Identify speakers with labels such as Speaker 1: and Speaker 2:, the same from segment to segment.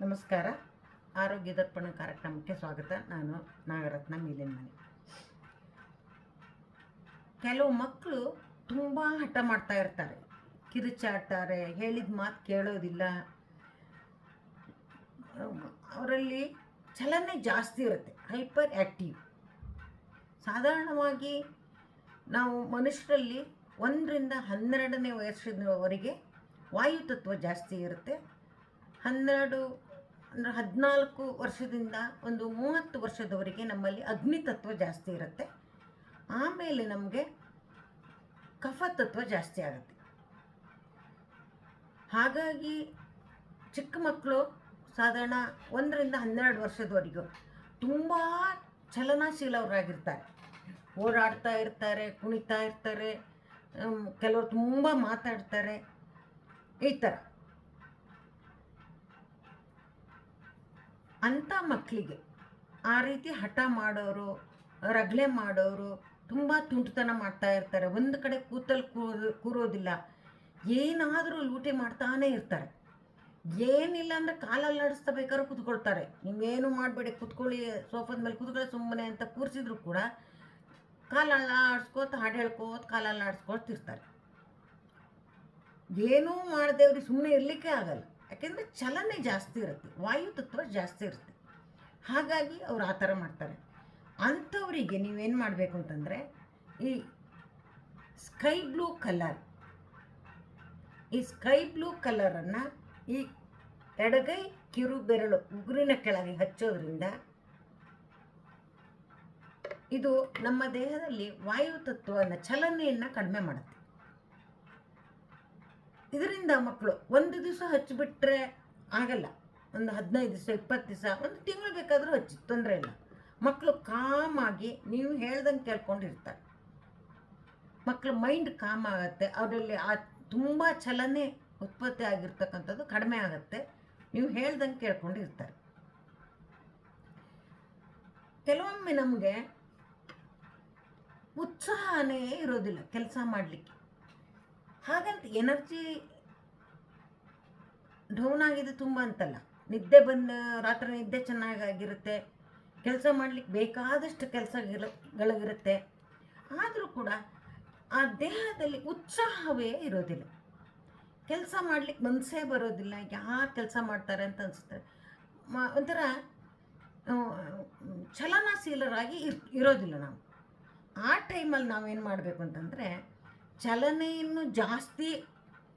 Speaker 1: ನಮಸ್ಕಾರ. ಆರೋಗ್ಯ ದರ್ಪಣ ಕಾರ್ಯಕ್ರಮಕ್ಕೆ ಸ್ವಾಗತ. ನಾನು ನಾಗರತ್ನ ಮೀಲಿನ ಕೆಲವು ಮಕ್ಕಳು ತುಂಬ ಹಠ ಮಾಡ್ತಾ ಇರ್ತಾರೆ. ಕಿರುಚಾಡ್ತಾರೆ, ಹೇಳಿದ ಮಾತು ಕೇಳೋದಿಲ್ಲ. ಅವರಲ್ಲಿ ಚಲನೆ ಜಾಸ್ತಿ ಇರುತ್ತೆ. ಹೈಪರ್ ಆ್ಯಕ್ಟಿವ್ ಸಾಧಾರಣವಾಗಿ ನಾವು ಮನುಷ್ಯರಲ್ಲಿ ಒಂದರಿಂದ ಹನ್ನೆರಡನೇ ವಯಸ್ಸಿನವರೆಗೆ ವಾಯುತತ್ವ ಜಾಸ್ತಿ ಇರುತ್ತೆ. ಹನ್ನೆರಡು ಅಂದರೆ ಹದಿನಾಲ್ಕು ವರ್ಷದಿಂದ ಒಂದು ಮೂವತ್ತು ವರ್ಷದವರೆಗೆ ನಮ್ಮಲ್ಲಿ ಅಗ್ನಿ ತತ್ವ ಜಾಸ್ತಿ ಇರುತ್ತೆ. ಆಮೇಲೆ ನಮಗೆ ಕಫ ತತ್ವ ಜಾಸ್ತಿ ಆಗುತ್ತೆ. ಹಾಗಾಗಿ ಚಿಕ್ಕ ಮಕ್ಕಳು ಸಾಧಾರಣ ಒಂದರಿಂದ ಹನ್ನೆರಡು ವರ್ಷದವರೆಗೂ ತುಂಬ ಚಲನಶೀಲವರಾಗಿರ್ತಾರೆ. ಓಡಾಡ್ತಾ ಇರ್ತಾರೆ, ಕುಣಿತಾ ಇರ್ತಾರೆ ಕೆಲವರು ತುಂಬ ಮಾತಾಡ್ತಾರೆ. ಈ ಥರ ಅಂಥ ಮಕ್ಕಳಿಗೆ ಆ ರೀತಿ ಹಠ ಮಾಡೋರು, ರಗಳೆ ಮಾಡೋರು ತುಂಬ ತುಂಟತನ ಮಾಡ್ತಾ ಇರ್ತಾರೆ. ಒಂದು ಕಡೆ ಕೂತಲ್ಲಿ ಕೂರು ಕೂರೋದಿಲ್ಲ. ಏನಾದರೂ ಲೂಟಿ ಮಾಡ್ತಾನೇ ಇರ್ತಾರೆ. ಏನಿಲ್ಲ ಅಂದರೆ ಕಾಲಲ್ಲಿ ನಡೆಸ್ತಾ ಬೇಕಾದ್ರೂ ಕೂತ್ಕೊಳ್ತಾರೆ. ನೀವೇನು ಮಾಡಬೇಡಿ, ಕೂತ್ಕೊಳ್ಳಿ, ಸೋಫಾದ ಮೇಲೆ ಕೂತ್ಕೊಳ್ಳಿ ಸುಮ್ಮನೆ ಅಂತ ಕೂರಿಸಿದ್ರು ಕೂಡ ಕಾಲಲ್ಲ ಆಡಿಸ್ಕೋತ, ಹಾಡು ಹೇಳ್ಕೋತ ಕಾಲಲ್ಲ ಆಡಿಸ್ಕೊಳ್ತಿರ್ತಾರೆ ಏನೂ ಮಾಡದೇವ್ರಿಗೆ ಸುಮ್ಮನೆ ಇರಲಿಕ್ಕೆ ಆಗಲ್ಲ. ಯಾಕೆಂದರೆ ಚಲನೆ ಜಾಸ್ತಿ ಇರುತ್ತೆ, ವಾಯು ತತ್ವ ಜಾಸ್ತಿ ಇರುತ್ತೆ. ಹಾಗಾಗಿ ಅವ್ರು ಆ ಥರ ಮಾಡ್ತಾರೆ. ಅಂಥವರಿಗೆ ನೀವೇನು ಮಾಡಬೇಕು ಅಂತಂದರೆ, ಈ ಸ್ಕೈ ಬ್ಲೂ ಕಲರ್, ಈ ಸ್ಕೈ ಬ್ಲೂ ಕಲರನ್ನು ಈ ಎಡಗೈ ಕಿರು ಬೆರಳು ಉಗುರಿನ ಕೆಳಗೆ ಹಚ್ಚೋದ್ರಿಂದ ಇದು ನಮ್ಮ ದೇಹದಲ್ಲಿ ವಾಯು ತತ್ವನ ಚಲನೆಯನ್ನು ಕಡಿಮೆ ಮಾಡುತ್ತೆ. ಇದರಿಂದ ಮಕ್ಕಳು ಒಂದು ದಿವಸ ಹಚ್ಚಿಬಿಟ್ರೆ ಆಗಲ್ಲ. ಒಂದು ಹದಿನೈದು ದಿವಸ, ಇಪ್ಪತ್ತು ದಿವಸ, ಒಂದು ತಿಂಗಳು ಬೇಕಾದರೂ ಹಚ್ಚಿ, ತೊಂದರೆ ಇಲ್ಲ. ಮಕ್ಕಳು ಕಾಮಾಗಿ, ನೀವು ಹೇಳ್ದಂಗೆ ಕೇಳ್ಕೊಂಡಿರ್ತಾರೆ. ಮಕ್ಕಳ ಮೈಂಡ್ ಕಾಮ್ ಆಗುತ್ತೆ, ಅವರಲ್ಲಿ ಆ ತುಂಬ ಚಲನೆ ಉತ್ಪತ್ತಿ ಆಗಿರ್ತಕ್ಕಂಥದ್ದು ಕಡಿಮೆ ಆಗುತ್ತೆ. ನೀವು ಹೇಳ್ದಂಗೆ ಕೇಳ್ಕೊಂಡಿರ್ತಾರೆ. ಕೆಲವೊಮ್ಮೆ ನಮಗೆ ಉತ್ಸಾಹನೇ ಇರೋದಿಲ್ಲ ಕೆಲಸ ಮಾಡಲಿಕ್ಕೆ. ಹಾಗಂತ ಎನರ್ಜಿ ಡೌನ್ ಆಗಿದೆ ತುಂಬ ಅಂತಲ್ಲ. ನಿದ್ದೆ ಬಂದು ರಾತ್ರಿ ನಿದ್ದೆ ಚೆನ್ನಾಗಾಗಿರುತ್ತೆ. ಕೆಲಸ ಮಾಡಲಿಕ್ಕೆ ಬೇಕಾದಷ್ಟು ಕೆಲಸಗಳಿರುತ್ತೆ. ಆದರೂ ಕೂಡ ಆ ದೇಹದಲ್ಲಿ ಉತ್ಸಾಹವೇ ಇರೋದಿಲ್ಲ. ಕೆಲಸ ಮಾಡಲಿಕ್ಕೆ ಮನಸ್ಸೇ ಬರೋದಿಲ್ಲ. ಯಾರು ಕೆಲಸ ಮಾಡ್ತಾರೆ ಅಂತ ಅನಿಸುತ್ತೆ. ಒಂಥರ ಚಲನಶೀಲರಾಗಿ ಇರ್, ಇರೋದಿಲ್ಲ ನಾವು. ಆ ಟೈಮಲ್ಲಿ ನಾವೇನು ಮಾಡಬೇಕು ಅಂತಂದರೆ ಚಲನೆಯನ್ನು ಜಾಸ್ತಿ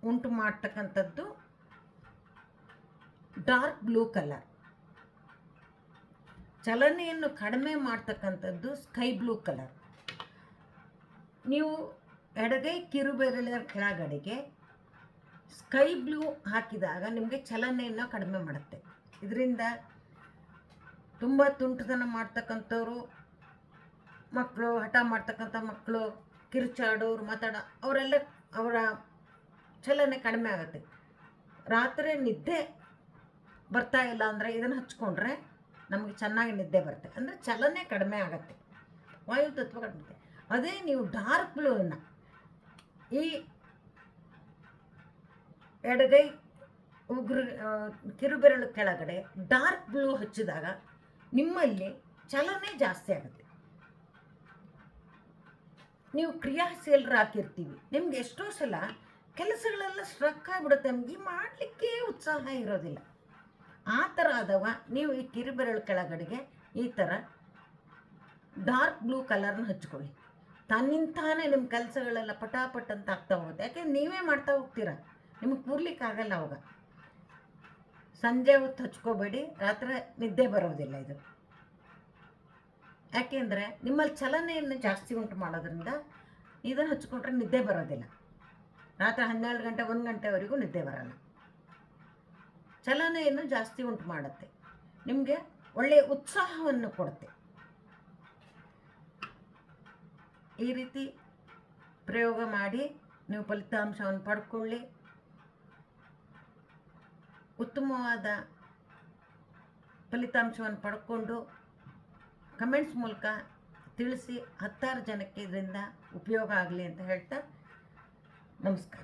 Speaker 1: ಉಂಟು ಮಾಡ್ತಕ್ಕಂಥದ್ದು ಡಾರ್ಕ್ ಬ್ಲೂ ಕಲರ್. ಚಲನೆಯನ್ನು ಕಡಿಮೆ ಮಾಡ್ತಕ್ಕಂಥದ್ದು ಸ್ಕೈ ಬ್ಲೂ ಕಲರ್. ನೀವು ಎಡಗೈ ಕಿರುಬೆರಳಿನ ಕೆಳಗಡೆಗೆ ಸ್ಕೈ ಬ್ಲೂ ಹಾಕಿದಾಗ ನಿಮಗೆ ಚಲನೆಯನ್ನು ಕಡಿಮೆ ಮಾಡುತ್ತೆ. ಇದರಿಂದ ತುಂಬ ತುಂಟತನ ಮಾಡ್ತಕ್ಕಂಥವ್ರು ಮಕ್ಕಳು ಹಠ ಮಾಡ್ತಕ್ಕಂಥ ಮಕ್ಕಳು ಕಿರುಚಾಡೋರು, ಮಾತಾಡ, ಅವರೆಲ್ಲ ಅವರ ಚಲನೆ ಕಡಿಮೆ ಆಗುತ್ತೆ. ರಾತ್ರಿ ನಿದ್ದೆ ಬರ್ತಾ ಇಲ್ಲ ಅಂದರೆ ಇದನ್ನು ಹಚ್ಕೊಂಡ್ರೆ ನಮಗೆ ಚೆನ್ನಾಗಿ ನಿದ್ದೆ ಬರುತ್ತೆ. ಅಂದರೆ ಚಲನೆ ಕಡಿಮೆ ಆಗುತ್ತೆ. ವಾಯು ತತ್ವ ಕಡಿಮೆ ಅದೇ ನೀವು ಡಾರ್ಕ್ ಬ್ಲೂನ ಈ ಎಡಗೈ ಉಗುರು ಕಿರುಬೆರಳು ಕೆಳಗಡೆ ಡಾರ್ಕ್ ಬ್ಲೂ ಹಚ್ಚಿದಾಗ ನಿಮ್ಮಲ್ಲಿ ಚಲನೆ ಜಾಸ್ತಿ ಆಗುತ್ತೆ. ನೀವು ಕ್ರಿಯಾಶೀಲರಾಗಿರ್ತೀವಿ ನಿಮ್ಗೆ ಎಷ್ಟೋ ಸಲ ಕೆಲಸಗಳೆಲ್ಲ ಸ್ಟ್ರಕ್ ಆಗಿಬಿಡುತ್ತೆ. ನಮಗೆ ಮಾಡಲಿಕ್ಕೆ ಉತ್ಸಾಹ ಇರೋದಿಲ್ಲ. ಆ ಥರ ಆದವ. ನೀವು ಈ ಕಿರಿಬೆರಳು ಕೆಳಗಡೆಗೆ ಈ ಥರ ಡಾರ್ಕ್ ಬ್ಲೂ ಕಲರ್ನ ಹಚ್ಕೊಳ್ಳಿ. ತನ್ನಿಂತಾನೇ ನಿಮ್ಮ ಕೆಲಸಗಳೆಲ್ಲ ಪಟಾಪಟ್ ಅಂತ ಆಗ್ತಾ ಹೋಗುತ್ತೆ. ಯಾಕೆಂದ್ರೆ ನೀವೇ ಮಾಡ್ತಾ ಹೋಗ್ತೀರ? ನಿಮಗೆ ಕೂರ್ಲಿಕ್ಕೆ ಆಗಲ್ಲ ಅವಾಗ. ಸಂಜೆ ಹೊತ್ತು ಹಚ್ಕೋಬೇಡಿ. ರಾತ್ರಿ ನಿದ್ದೆ ಬರೋದಿಲ್ಲ ಇದು. ಯಾಕೆಂದರೆ ನಿಮ್ಮಲ್ಲಿ ಚಲನೆಯನ್ನು ಜಾಸ್ತಿ ಉಂಟು ಮಾಡೋದ್ರಿಂದ ಇದನ್ನು ಹಚ್ಕೊಂಡ್ರೆ ನಿದ್ದೆ ಬರೋದಿಲ್ಲ. ರಾತ್ರಿ ಹನ್ನೆರಡು ಗಂಟೆ, ಒಂದು ಗಂಟೆವರೆಗೂ ನಿದ್ದೆ ಬರೋಲ್ಲ. ಚಲನೆಯನ್ನು ಜಾಸ್ತಿ ಉಂಟು ಮಾಡುತ್ತೆ. ನಿಮಗೆ ಒಳ್ಳೆಯ ಉತ್ಸಾಹವನ್ನು ಕೊಡುತ್ತೆ. ಈ ರೀತಿ ಪ್ರಯೋಗ ಮಾಡಿ ನೀವು ಫಲಿತಾಂಶವನ್ನು ಪಡ್ಕೊಳ್ಳಿ. ಉತ್ತಮವಾದ ಫಲಿತಾಂಶವನ್ನು ಪಡ್ಕೊಂಡು ಕಮೆಂಟ್ಸ್ ಮೂಲಕ ತಿಳಿಸಿ ಹತ್ತಾರು ಜನಕ್ಕೆ ಇದರಿಂದ ಉಪಯೋಗ ಆಗಲಿ ಅಂತ ಹೇಳ್ತಾ ನಮಸ್ಕಾರ.